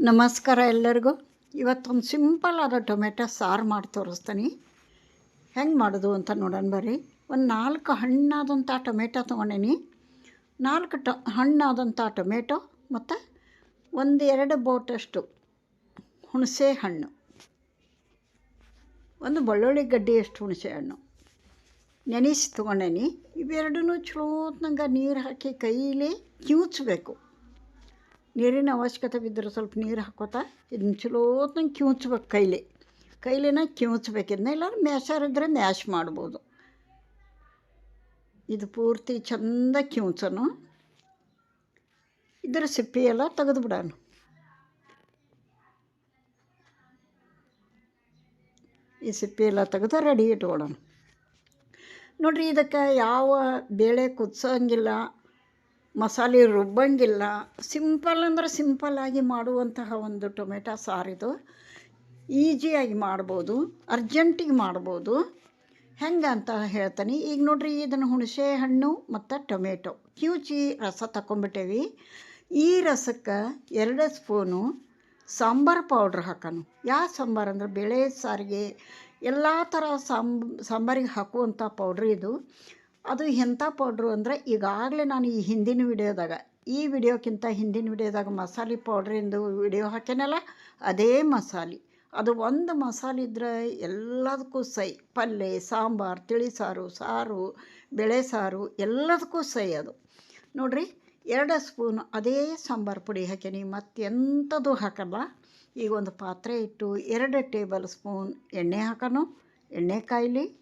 ನಮಸ್ಕಾರ ಎಲ್ಲರಿಗೂ. ಇವತ್ತೊಂದು ಸಿಂಪಲ್ ಆದ ಟೊಮೆಟೊ ಸಾರು ಮಾಡಿ ತೋರಿಸ್ತೀನಿ. ಹೆಂಗೆ ಮಾಡೋದು ಅಂತ ನೋಡೋಣ ಬರ್ರಿ. ಒಂದು ನಾಲ್ಕು ಹಣ್ಣಾದಂಥ ಟೊಮೆಟೊ ತೊಗೊಂಡೀನಿ. ನಾಲ್ಕು ಟೊ ಹಣ್ಣಾದಂಥ ಟೊಮೆಟೊ ಮತ್ತು ಒಂದು ಎರಡು ಬೋಟಷ್ಟು ಹುಣಸೆ ಹಣ್ಣು. ಒಂದು ಬೆಳ್ಳುಳ್ಳಿ ಗಡ್ಡೆಯಷ್ಟು ಹುಣಸೆ ಹಣ್ಣು. ನೆನೆಸಿ ತೊಗೊಂಡೇನಿ. ಇವೆರಡೂ ಚಲೋತ್ನಂಗೆ ನೀರು ಹಾಕಿ ಕೈಲಿ ಕಿವುಚ್ಬೇಕು. ನೀರಿನ ಅವಶ್ಯಕತೆ ಬಿದ್ದರೆ ಸ್ವಲ್ಪ ನೀರು ಹಾಕೋತಾ ಇದನ್ನ ಚಲೋ ಕಿವುಚ್ಬೇಕು ಕೈಲಿ. ಕೈಲಿನ ಕಿವುಚ್ಬೇಕು. ಇದನ್ನ ಇಲ್ಲ ಮ್ಯಾಶರ್ ಇದ್ದರೆ ಮ್ಯಾಶ್ ಮಾಡ್ಬೋದು. ಇದು ಪೂರ್ತಿ ಚಂದ ಕಿವುಚನು. ಇದರ ಸಿಪ್ಪೆ ಎಲ್ಲ ತೆಗೆದು ಬಿಡೋಣ ಈ ಸಿಪ್ಪೆ ಎಲ್ಲ ತೆಗೆದು ರೆಡಿ ಇಟ್ಕೊಳ್ಳೋಣ ನೋಡಿರಿ, ಇದಕ್ಕೆ ಯಾವ ಬೇಳೆ ಕುದಿಸೋಂಗಿಲ್ಲ. ಮಸಾಲೆ ರುಬ್ಬಂಗಿಲ್ಲ. ಸಿಂಪಲ್ ಅಂದ್ರೆ ಸಿಂಪಲ್ಲಾಗಿ ಮಾಡುವಂತಹ ಒಂದು ಟೊಮೆಟೊ ಸಾರಿದು ಈಜಿಯಾಗಿ ಮಾಡ್ಬೋದು, ಅರ್ಜೆಂಟಿಗೆ ಮಾಡ್ಬೋದು. ಹೆಂಗೆ ಅಂತ ಹೇಳ್ತೀನಿ, ಈಗ ನೋಡ್ರಿ ಇದನ್ನು ಹುಣಸೆ ಹಣ್ಣು ಮತ್ತು ಟೊಮೆಟೊ. ಕ್ಯೂಚಿ ರಸ ತಗೊಂಬಿಟ್ಟೇವಿ ಈ ರಸಕ್ಕೆ ಎರಡು ಸ್ಪೂನು ಸಾಂಬಾರು ಪೌಡ್ರ್ ಹಾಕೋಣ ಯಾವ ಸಾಂಬಾರು ಅಂದ್ರೆ ಬೇಳೆ ಸಾರಿಗೆ, ಎಲ್ಲ ಥರ ಸಾಂಬ್, ಸಾಂಬಾರಿಗೆ ಹಾಕುವಂಥ ಪೌಡ್ರ್ ಇದು. ಅದು ಎಂಥ ಪೌಡ್ರು ಅಂದರೆ ಈಗಾಗಲೇ ನಾನು ಈ ಹಿಂದಿನ ವಿಡಿಯೋದಾಗ, ಈ ವಿಡಿಯೋಕ್ಕಿಂತ ಹಿಂದಿನ ವಿಡಿಯೋದಾಗ ಮಸಾಲೆ ಪೌಡ್ರಿಂದು ವಿಡಿಯೋ ಹಾಕ್ಯಾನಲ್ಲ, ಅದೇ ಮಸಾಲೆ. ಅದು ಒಂದು ಮಸಾಲೆ ಇದ್ರೆ ಎಲ್ಲದಕ್ಕೂ ಸೈ. ಪಲ್ಯ ಸಾಂಬಾರು, ತಿಳಿ ಸಾರು ಸಾರು, ಬೇಳೆ ಸಾರು, ಎಲ್ಲದಕ್ಕೂ ಸೈ ಅದು. ನೋಡಿರಿ, ಎರಡು ಸ್ಪೂನ್ ಅದೇ ಸಾಂಬಾರು ಪುಡಿ ಹಾಕೀನಿ ಮತ್ತೆಂಥದ್ದು ಹಾಕಲ್ಲ. ಈಗ ಒಂದು ಪಾತ್ರೆ ಇಟ್ಟು ಎರಡು ಟೇಬಲ್ ಸ್ಪೂನ್ ಎಣ್ಣೆ ಹಾಕೋಣ ಎಣ್ಣೆ ಕಾಯ್ಲಿ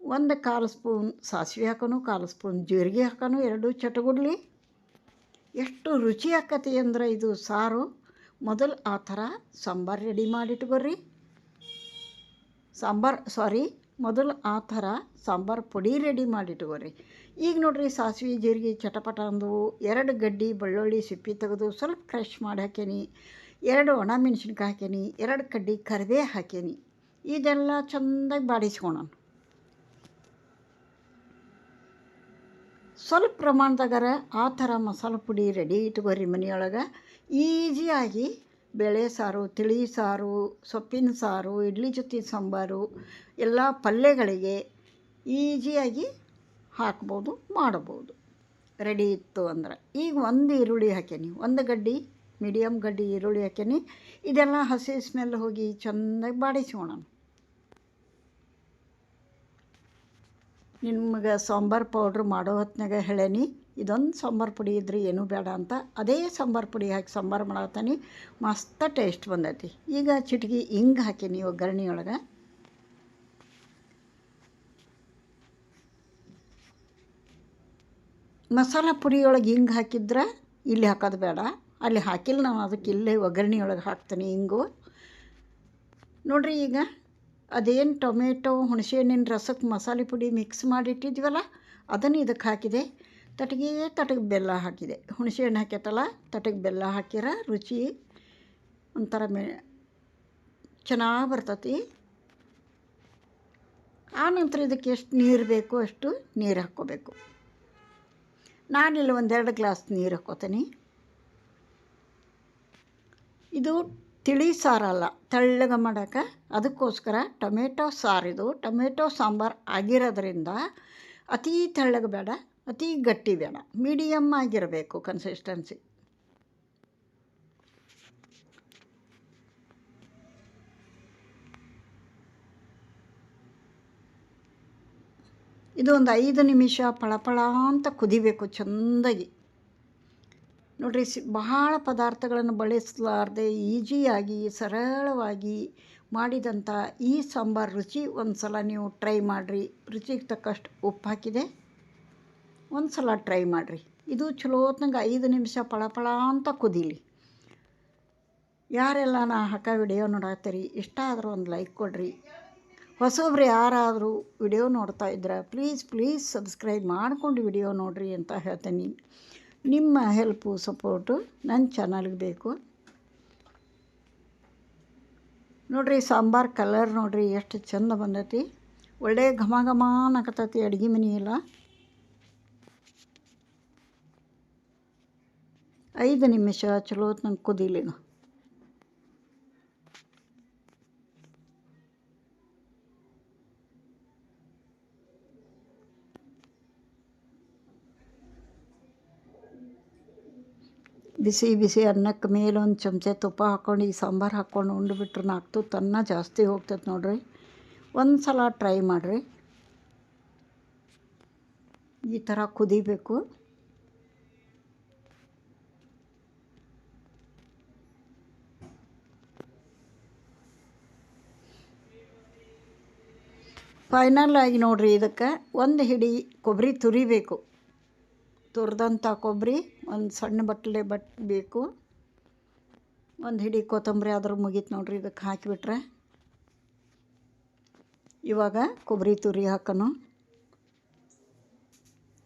ಒಂದು ಕಾಲು ಸ್ಪೂನ್ ಸಾಸಿವೆ ಹಾಕೋನು, ಕಾಲು ಸ್ಪೂನ್ ಜೀರಿಗೆ ಹಾಕೋನು, ಎರಡು ಚಟಗುಡ್ಲಿ. ಎಷ್ಟು ರುಚಿ ಆಕತಿ ಅಂದ್ರೆ ಇದು ಸಾರು. ಮೊದಲು ಆ ಥರ ಸಾಂಬಾರು ರೆಡಿ ಮಾಡಿಟ್ಕೊರಿ. ಸಾಂಬಾರು, ಸಾರಿ, ಮೊದಲು ಆ ಥರ ಸಾಂಬಾರು ಪುಡಿ ರೆಡಿ ಮಾಡಿಟ್ಕೊರಿ. ಈಗ ನೋಡ್ರಿ ಸಾಸಿವೆ, ಜೀರಿಗೆ, ಚಟಪಟ ಅಂದವು ಎರಡು ಗಡ್ಡಿ ಬೆಳ್ಳುಳ್ಳಿ ಸಿಪ್ಪಿ ತೆಗೆದು ಸ್ವಲ್ಪ ಕ್ರಶ್ ಮಾಡಿ ಹಾಕೇನಿ ಎರಡು ಒಣ ಮೆಣಸಿನ್ಕಾಯಿ ಹಾಕೇನಿ ಎರಡು ಕಡ್ಡಿ ಕರಿಬೇವು ಹಾಕೇನಿ ಇದೆಲ್ಲ ಚೆಂದಾಗಿ ಬಾಡಿಸ್ಕೊಳೋಣ. ಸ್ವಲ್ಪ ಪ್ರಮಾಣದಾಗರ ಆ ಥರ ಮಸಾಲೆ ಪುಡಿ ರೆಡಿ ಇಟ್ಕೋರಿ ಮನೆಯೊಳಗೆ. ಈಸಿಯಾಗಿ ಬೇಳೆ ಸಾರು, ತಿಳಿ ಸಾರು, ಸೊಪ್ಪಿನ ಸಾರು, ಇಡ್ಲಿ ಜೊತೆ ಸಾಂಬಾರು, ಎಲ್ಲ ಪಲ್ಯಗಳಿಗೆ ಈಸಿಯಾಗಿ ಹಾಕ್ಬೋದು, ಮಾಡ್ಬೋದು. ರೆಡಿ ಇತ್ತು ಅಂದ್ರೆ. ಈಗ ಒಂದು ಈರುಳ್ಳಿ ಹಾಕೇನಿ ಒಂದು ಗಡ್ಡಿ ಮೀಡಿಯಮ್ ಗಡ್ಡಿ ಈರುಳ್ಳಿ ಹಾಕೇನಿ ಇದೆಲ್ಲ ಹಸಿ ಸ್ಮೆಲ್ ಹೋಗಿ ಚೆಂದಾಗಿ ಬಾಡಿಸ್ಕೊಳೋಣ ನಿಮ್ಗೆ ಸಾಂಬಾರು ಪೌಡ್ರ್ ಮಾಡೋ ಹೊತ್ನಾಗ ಹೇಳೇನಿ, ಇದೊಂದು ಸಾಂಬಾರು ಪುಡಿ ಇದ್ರೆ ಏನೂ ಬೇಡ ಅಂತ. ಅದೇ ಸಾಂಬಾರು ಪುಡಿ ಹಾಕಿ ಸಾಂಬಾರು ಮಾಡತ್ತಾನೆ ಮಸ್ತ ಟೇಸ್ಟ್ ಬಂದೈತಿ. ಈಗ ಚಿಟಕಿ ಹಿಂಗೆ ಹಾಕೀನಿ ಒಗ್ಗರಣೆ ಒಳಗೆ ಮಸಾಲ ಪುಡಿಯೊಳಗೆ ಹಿಂಗೆ ಹಾಕಿದ್ರೆ ಇಲ್ಲಿ ಹಾಕೋದು ಬೇಡ. ಅಲ್ಲಿ ಹಾಕಿಲ್ಲ ನಾನು ಅದಕ್ಕೆ ಇಲ್ಲೇ ಒಗ್ಗರಣೆ ಒಳಗೆ ಹಾಕ್ತೀನಿ ಹಿಂಗು. ನೋಡಿರಿ ಈಗ ಅದೇನು ಟೊಮೆಟೊ, ಹುಣಸೆಹಣ್ಣಿನ ರಸಕ್ಕೆ ಮಸಾಲೆ ಪುಡಿ ಮಿಕ್ಸ್ ಮಾಡಿಟ್ಟಿದ್ವಲ್ಲ, ಅದನ್ನು ಇದಕ್ಕೆ ಹಾಕಿದೆ. ತಟಗೆ ತಟಗೆ ಬೆಲ್ಲ ಹಾಕಿದೆ. ಹುಣಸೆಹಣ್ಣು ಹಾಕ್ಯತ್ತಲ್ಲ ತಟಗೆ ಬೆಲ್ಲ ಹಾಕಿರ ರುಚಿ ಒಂಥರ ಮೆ, ಚೆನ್ನಾಗಿ ಬರ್ತತಿ. ಆನಂತರ ಇದಕ್ಕೆ ಎಷ್ಟು ನೀರು ಬೇಕು ಅಷ್ಟು ನೀರು ಹಾಕ್ಕೋಬೇಕು. ನಾನಿಲ್ಲಿ ಒಂದೆರಡು ಗ್ಲಾಸ್ ನೀರು ಹಾಕ್ಕೋತೀನಿ. ಇದು ತಿಳಿ ಸಾರಲ್ಲ ತೆಳ್ಳಗೆ ಮಾಡೋಕ್ಕೆ ಅದಕ್ಕೋಸ್ಕರ ಟೊಮೆಟೊ ಸಾರಿದು, ಟೊಮೆಟೊ ಸಾಂಬಾರು ಆಗಿರೋದ್ರಿಂದ ಅತೀ ತೆಳ್ಳಗೆ ಬೇಡ, ಅತೀ ಗಟ್ಟಿ ಬೇಡ. ಮೀಡಿಯಮ್ ಆಗಿರಬೇಕು ಕನ್ಸಿಸ್ಟೆನ್ಸಿ ಇದು ಒಂದು ಐದು ನಿಮಿಷ ಪಳಪಳ ಅಂತ ಕುದಿಬೇಕು ಚೆಂದಾಗಿ. ನೋಡಿರಿ, ಸಿ ಬಹಳ ಪದಾರ್ಥಗಳನ್ನು ಬಳಸಲಾರ್ದೆ ಈಜಿಯಾಗಿ, ಸರಳವಾಗಿ ಮಾಡಿದಂಥ ಈ ಸಾಂಬಾರು ರುಚಿ ಒಂದು ಸಲ ನೀವು ಟ್ರೈ ಮಾಡಿರಿ. ರುಚಿಗೆ ತಕ್ಕಷ್ಟು ಉಪ್ಪು ಹಾಕಿದೆ. ಒಂದು ಸಲ ಟ್ರೈ ಮಾಡಿರಿ. ಇದು ಚಲೋ ಹೊತ್ನಂಗೆ ಐದು ನಿಮಿಷ ಪಳಪಳ ಅಂತ ಕುದೀಲಿ. ಯಾರೆಲ್ಲ ನಾ ಹಾಕೋ ವಿಡಿಯೋ ನೋಡತ್ತೀರಿ ಇಷ್ಟ ಆದರೂ ಒಂದು ಲೈಕ್ ಕೊಡಿರಿ. ಹೊಸೊಬ್ರು ಯಾರಾದರೂ ವಿಡಿಯೋ ನೋಡ್ತಾ ಇದ್ರೆ, ಪ್ಲೀಸ್ ಪ್ಲೀಸ್ ಸಬ್ಸ್ಕ್ರೈಬ್ ಮಾಡ್ಕೊಂಡು ವಿಡಿಯೋ ನೋಡಿರಿ ಅಂತ ಹೇಳ್ತೀನಿ. ನಿಮ್ಮ ಹೆಲ್ಪು ಸಪೋರ್ಟು ನನ್ನ ಚಾನಲ್ಗೆ ಬೇಕು. ನೋಡಿರಿ, ಸಾಂಬಾರು ಕಲರ್ ನೋಡಿರಿ ಎಷ್ಟು ಚಂದ ಬಂದೈತಿ. ಒಳ್ಳೆ ಘಮ ಘಮ ಅನ್ನಕತ್ತೈತಿ ಅಡುಗೆ ಮನೆ ಎಲ್ಲ. ಐದು ನಿಮಿಷ, ಚಲೋ ನಂಗೆ ಕುದೀಲಿ ಬಿಸಿ ಬಿಸಿ ಅನ್ನಕ್ಕೆ ಮೇಲೊಂದು ಚಮಚ ತುಪ್ಪ ಹಾಕ್ಕೊಂಡು, ಈ ಸಾಂಬಾರು ಹಾಕ್ಕೊಂಡು ಉಂಡುಬಿಟ್ರೆ ತುತ್ತು ಅನ್ನ ಜಾಸ್ತಿ ಹೋಗ್ತೈತೆ ನೋಡಿರಿ. ಒಂದು ಸಲ ಟ್ರೈ ಮಾಡಿರಿ. ಈ ಥರ ಕುದಿಬೇಕು. ಫೈನಲ್ ಆಗಿ ನೋಡಿರಿ ಇದಕ್ಕೆ. ಒಂದು ಹಿಡಿ ಕೊಬ್ಬರಿ ತುರಿಬೇಕು. ತುರಿದಂಥ ಕೊಬ್ಬರಿ ಒಂದು ಸಣ್ಣ ಬಟ್ಟಲೆ ಬಟ್ ಬೇಕು. ಒಂದು ಹಿಡಿ ಕೊತ್ತಂಬರಿ ಆದರೂ ಮುಗೀತು ನೋಡ್ರಿ ಇದಕ್ಕೆ ಹಾಕಿಬಿಟ್ರೆ. ಇವಾಗ ಕೊಬ್ಬರಿ ತುರಿ ಹಾಕೋಣ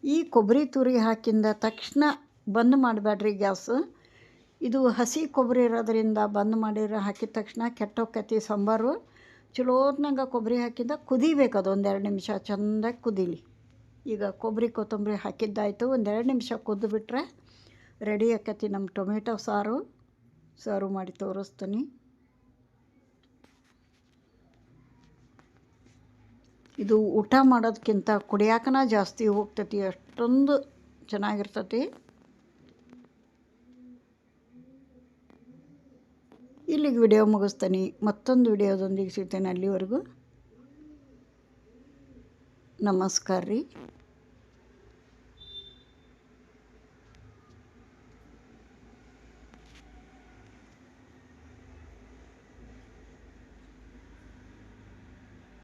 ಈ ಕೊಬ್ಬರಿ ತುರಿ ಹಾಕಿಂದ ತಕ್ಷಣ ಬಂದ್ ಮಾಡಬೇಡ್ರಿ ಗ್ಯಾಸ್. ಇದು ಹಸಿ ಕೊಬ್ಬರಿ ಇರೋದ್ರಿಂದ ಬಂದ್ ಮಾಡಿರೋ ಹಾಕಿದ ತಕ್ಷಣ ಕೆಟ್ಟೋಕತಿ ಸಾಂಬಾರು. ಚಲೋತ್ನಾಗ ಕೊಬ್ಬರಿ ಹಾಕಿದ ಕುದಿಬೇಕು ಅದು ಒಂದೆರಡು ನಿಮಿಷ, ಚೆಂದಾಗಿ ಕುದೀಲಿ. ಈಗ ಕೊಬ್ಬರಿ ಕೊತ್ತಂಬರಿ ಹಾಕಿದ್ದಾಯಿತು. ಒಂದೆರಡು ನಿಮಿಷ ಕುದ್ದುಬಿಟ್ರೆ ರೆಡಿ ಆಕತಿ ನಮ್ಮ ಟೊಮೆಟೊ ಸಾರು. ಸರ್ವ್ ಮಾಡಿ ತೋರಿಸ್ತೀನಿ. ಇದು ಊಟ ಮಾಡೋದಕ್ಕಿಂತ ಕುಡಿಯಾಕನ ಜಾಸ್ತಿ ಹೋಗ್ತತಿ. ಅಷ್ಟೊಂದು ಚೆನ್ನಾಗಿರ್ತತಿ. ಇಲ್ಲಿಗೆ ವಿಡಿಯೋ ಮುಗಿಸ್ತೀನಿ. ಮತ್ತೊಂದು ವಿಡಿಯೋದೊಂದಿಗೆ ಸಿಗ್ತೇನೆ ಅಲ್ಲಿವರೆಗೂ. ನಮಸ್ಕಾರ ರೀ